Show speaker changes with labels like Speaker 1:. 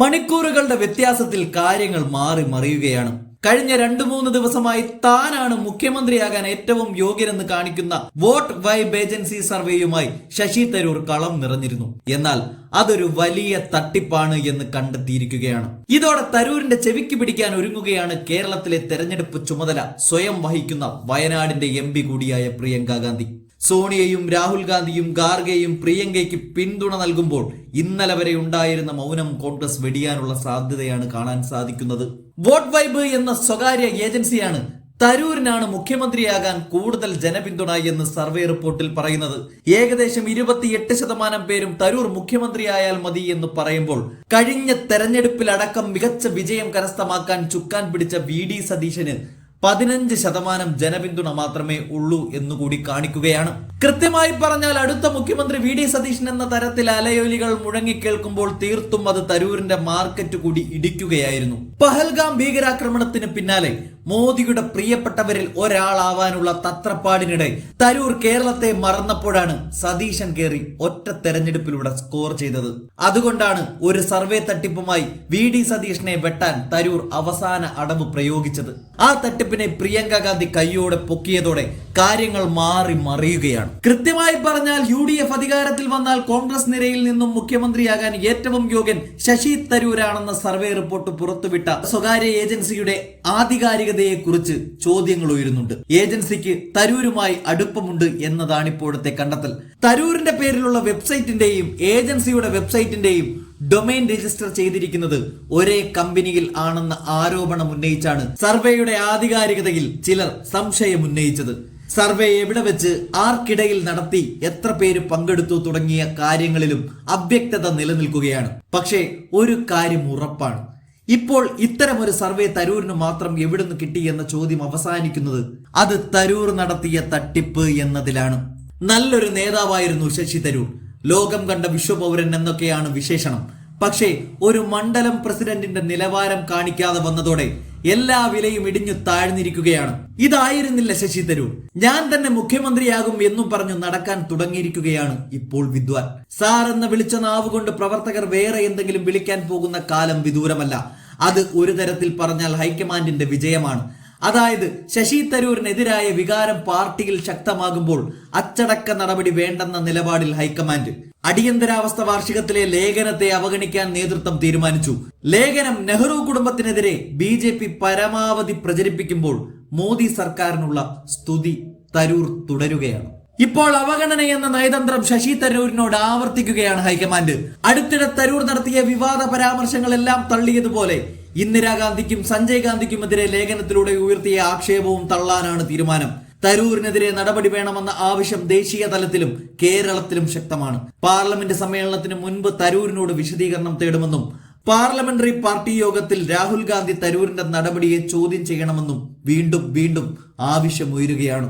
Speaker 1: മണിക്കൂറുകളുടെ വ്യത്യാസത്തിൽ കാര്യങ്ങൾ മാറി മറിയുകയാണ്. കഴിഞ്ഞ രണ്ടു മൂന്ന് ദിവസമായി താനാണ് മുഖ്യമന്ത്രിയാകാൻ ഏറ്റവും യോഗ്യനെന്ന് കാണിക്കുന്ന വോട്ട് വൈബ് ഏജൻസി സർവേയുമായി ശശി തരൂർ കളം നിറഞ്ഞിരുന്നു. എന്നാൽ അതൊരു വലിയ തട്ടിപ്പാണ് എന്ന് കണ്ടെത്തിയിരിക്കുകയാണ്. ഇതോടെ തരൂരിന്റെ ചെവിക്ക് പിടിക്കാൻ ഒരുങ്ങുകയാണ് കേരളത്തിലെ തെരഞ്ഞെടുപ്പ് ചുമതല സ്വയം വഹിക്കുന്ന വയനാടിന്റെ എം കൂടിയായ പ്രിയങ്ക ഗാന്ധി. സോണിയയും രാഹുൽ ഗാന്ധിയും ഗാർഗെയും പ്രിയങ്കയ്ക്ക് പിന്തുണ നൽകുമ്പോൾ ഇന്നലെ വരെ ഉണ്ടായിരുന്ന മൗനം കോൺഗ്രസ് വെടിയാനുള്ള സാധ്യതയാണ് കാണാൻ സാധിക്കുന്നത്. വോട്ട് വൈബ് എന്ന സ്വകാര്യ ഏജൻസിയാണ് തരൂരിനാണ് മുഖ്യമന്ത്രിയാകാൻ കൂടുതൽ ജനപിന്തുണ എന്ന് സർവേ റിപ്പോർട്ടിൽ പറയുന്നത്. ഏകദേശം ഇരുപത്തിയെട്ട് ശതമാനം പേരും തരൂർ മുഖ്യമന്ത്രിയായാൽ മതി എന്ന് പറയുമ്പോൾ കഴിഞ്ഞ തെരഞ്ഞെടുപ്പിലടക്കം മികച്ച വിജയം കരസ്ഥമാക്കാൻ ചുക്കാൻ പിടിച്ച വി ഡി സതീശന് പതിനഞ്ച് ശതമാനം ജനപിന്തുണ മാത്രമേ ഉള്ളൂ എന്നുകൂടി കാണിക്കുകയാണ്. കൃത്യമായി പറഞ്ഞാൽ അടുത്ത മുഖ്യമന്ത്രി വി ഡി സതീശൻ എന്ന തരത്തിൽ അലയൊലികൾ മുഴങ്ങിക്കേൾക്കുമ്പോൾ തീർത്തും അത് തരൂരിന്റെ മാർക്കറ്റ് കൂടി ഇടിക്കുകയായിരുന്നു. പഹൽഗാം ഭീകരാക്രമണത്തിന് പിന്നാലെ മോദിയുടെ പ്രിയപ്പെട്ടവരിൽ ഒരാളാവാനുള്ള തത്രപ്പാടിനിടെ തരൂർ കേരളത്തെ മറന്നപ്പോഴാണ് സതീശൻ കേറി ഒറ്റ തെരഞ്ഞെടുപ്പിലൂടെ സ്കോർ ചെയ്തത്. അതുകൊണ്ടാണ് ഒരു സർവേ തട്ടിപ്പുമായി വി ഡി സതീഷിനെ വെട്ടാൻ തരൂർ അവസാന അടവ് പ്രയോഗിച്ചത്. ആ തട്ടിപ്പിനെ പ്രിയങ്ക ഗാന്ധി കൈയോടെ പൊക്കിയതോടെ കാര്യങ്ങൾ മാറി മറിയുകയാണ്. കൃത്യമായി പറഞ്ഞാൽ യു ഡി എഫ് അധികാരത്തിൽ വന്നാൽ കോൺഗ്രസ് നിരയിൽ നിന്നും മുഖ്യമന്ത്രിയാകാൻ ഏറ്റവും യോഗ്യൻ ശശി തരൂരാണെന്ന സർവേ റിപ്പോർട്ട് പുറത്തുവിട്ട സ്വകാര്യ ഏജൻസിയുടെ ആധികാരികതയെ കുറിച്ച് ചോദ്യങ്ങൾ ഉയരുന്നുണ്ട്. ഏജൻസിക്ക് തരൂരുമായി അടുപ്പമുണ്ട് എന്നതാണ് ഇപ്പോഴത്തെ കണ്ടെത്തൽ. തരൂരിന്റെ പേരിലുള്ള വെബ്സൈറ്റിന്റെയും ഏജൻസിയുടെ വെബ്സൈറ്റിന്റെയും ഡൊമൈൻ രജിസ്റ്റർ ചെയ്തിരിക്കുന്നത് ഒരേ കമ്പനിയിൽ ആണെന്ന ആരോപണം ഉന്നയിച്ചാണ് സർവേയുടെ ആധികാരികതയിൽ ചിലർ സംശയം ഉന്നയിച്ചത്. സർവേ എവിടെ വെച്ച് ആർക്കിടയിൽ നടത്തി എത്ര പേര് പങ്കെടുത്തു തുടങ്ങിയ കാര്യങ്ങളിലും അവ്യക്തത നിലനിൽക്കുകയാണ്. പക്ഷേ ഒരു കാര്യം ഉറപ്പാണ്. ഇപ്പോൾ ഇത്തരമൊരു സർവേ തരൂരിന് മാത്രം എവിടുന്ന് കിട്ടി എന്ന ചോദ്യം അവസാനിക്കുന്നത് അത് തരൂർ നടത്തിയ തട്ടിപ്പ് എന്നതിലാണ്. നല്ലൊരു നേതാവായിരുന്നു ശശി തരൂർ. ലോകം കണ്ട വിശ്വപൗരൻ എന്നൊക്കെയാണ് വിശേഷണം. പക്ഷേ ഒരു മണ്ഡലം പ്രസിഡന്റിന്റെ നിലവാരം കാണിക്കാതെ വന്നതോടെ എല്ലാ വിലയും ഇടിഞ്ഞു താഴ്ന്നിരിക്കുകയാണ്. ഇതായിരുന്നില്ല ശശി തരൂർ. ഞാൻ തന്നെ മുഖ്യമന്ത്രിയാകും എന്നും പറഞ്ഞു നടക്കാൻ തുടങ്ങിയിരിക്കുകയാണ് ഇപ്പോൾ വിദ്വാൻ. സാർ എന്ന് വിളിച്ച നാവുകൊണ്ട് പ്രവർത്തകർ വേറെ എന്തെങ്കിലും വിളിക്കാൻ പോകുന്ന കാലം വിദൂരമല്ല. അത് ഒരു തരത്തിൽ പറഞ്ഞാൽ ഹൈക്കമാൻഡിന്റെ വിജയമാണ്. അതായത് ശശി തരൂരിനെതിരായ വികാരം പാർട്ടിയിൽ ശക്തമാകുമ്പോൾ അച്ചടക്ക നടപടി വേണ്ടെന്ന നിലപാടിൽ ഹൈക്കമാൻഡ്. അടിയന്തരാവസ്ഥ വാർഷികത്തിലെ ലേഖനത്തെ അവഗണിക്കാൻ നേതൃത്വം തീരുമാനിച്ചു. ലേഖനം നെഹ്റു കുടുംബത്തിനെതിരെ ബി ജെ പി പരമാവധി പ്രചരിപ്പിക്കുമ്പോൾ മോദി സർക്കാരിനുള്ള സ്തുതി തരൂർ തുടരുകയാണ്. ഇപ്പോൾ അവഗണന എന്ന നയതന്ത്രം ശശി തരൂരിനോട് ആവർത്തിക്കുകയാണ് ഹൈക്കമാൻഡ്. അടുത്തിടെ തരൂർ നടത്തിയ വിവാദ പരാമർശങ്ങളെല്ലാം തള്ളിയതുപോലെ ഇന്ദിരാഗാന്ധിക്കും സഞ്ജയ് ഗാന്ധിക്കുമെതിരെ ലേഖനത്തിലൂടെ ഉയർത്തിയ ആക്ഷേപവും തള്ളാനാണ് തീരുമാനം. തരൂരിനെതിരെ നടപടി വേണമെന്ന ആവശ്യം ദേശീയ തലത്തിലും കേരളത്തിലും ശക്തമാണ്. പാർലമെന്റ് സമ്മേളനത്തിന് മുൻപ് തരൂരിനോട് വിശദീകരണം തേടുമെന്നും പാർലമെന്ററി പാർട്ടി യോഗത്തിൽ രാഹുൽ ഗാന്ധി തരൂരിന്റെ നടപടിയെ ചോദ്യം ചെയ്യണമെന്നും വീണ്ടും വീണ്ടും ആവശ്യമുയരുകയാണ്.